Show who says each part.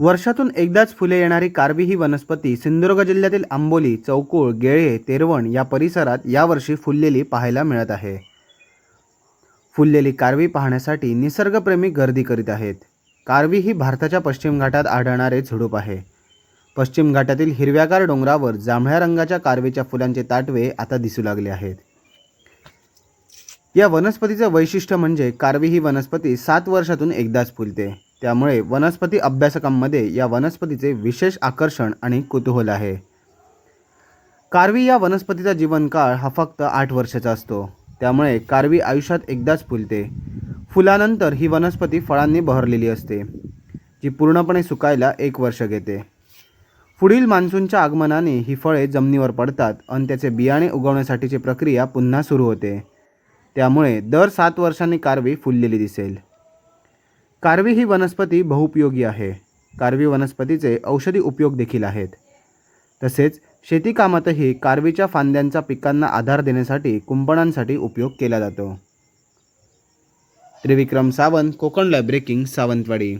Speaker 1: वर्षातून एकदाच फुले येणारी कारवी ही वनस्पती सिंधुदुर्ग जिल्ह्यातील आंबोली चौकुळ गेळे तेरवण या परिसरात यावर्षी फुललेली पाहायला मिळत आहे. फुललेली कारवी पाहण्यासाठी निसर्गप्रेमी गर्दी करीत आहेत. कारवी ही भारताच्या पश्चिम घाटात आढळणारे झुडूप आहे. पश्चिम घाटातील हिरव्यागार डोंगरावर जांभळ्या रंगाच्या कारवीच्या फुलांचे ताटवे आता दिसू लागले आहेत. या वनस्पतीचं वैशिष्ट्य म्हणजे कारवी ही वनस्पती सात वर्षातून एकदाच फुलते. त्यामुळे वनस्पती अभ्यासकांमध्ये या वनस्पतीचे विशेष आकर्षण आणि कुतूहल आहे. कारवी या वनस्पतीचा जीवनकाळ हा फक्त आठ वर्षाचा असतो. त्यामुळे कारवी आयुष्यात एकदाच फुलते. फुलानंतर ही वनस्पती फळांनी बहरलेली असते जी पूर्णपणे सुकायला एक वर्ष घेते. पुढील मान्सूनच्या आगमनाने ही फळे जमिनीवर पडतात आणि त्याचे बियाणे उगवण्यासाठीची प्रक्रिया पुन्हा सुरू होते. त्यामुळे दर सात वर्षांनी कारवी फुललेली दिसेल. कारवी ही वनस्पती बहुउपयोगी आहे. कारवी वनस्पतीचे औषधी उपयोग देखील आहेत. तसेच शेतीकामातही कारवीच्या फांद्यांचा पिकांना आधार देण्यासाठी कुंपणांसाठी उपयोग केला जातो. त्रिविक्रम सावंत कोकण ब्रेकिंग सावंतवाडी.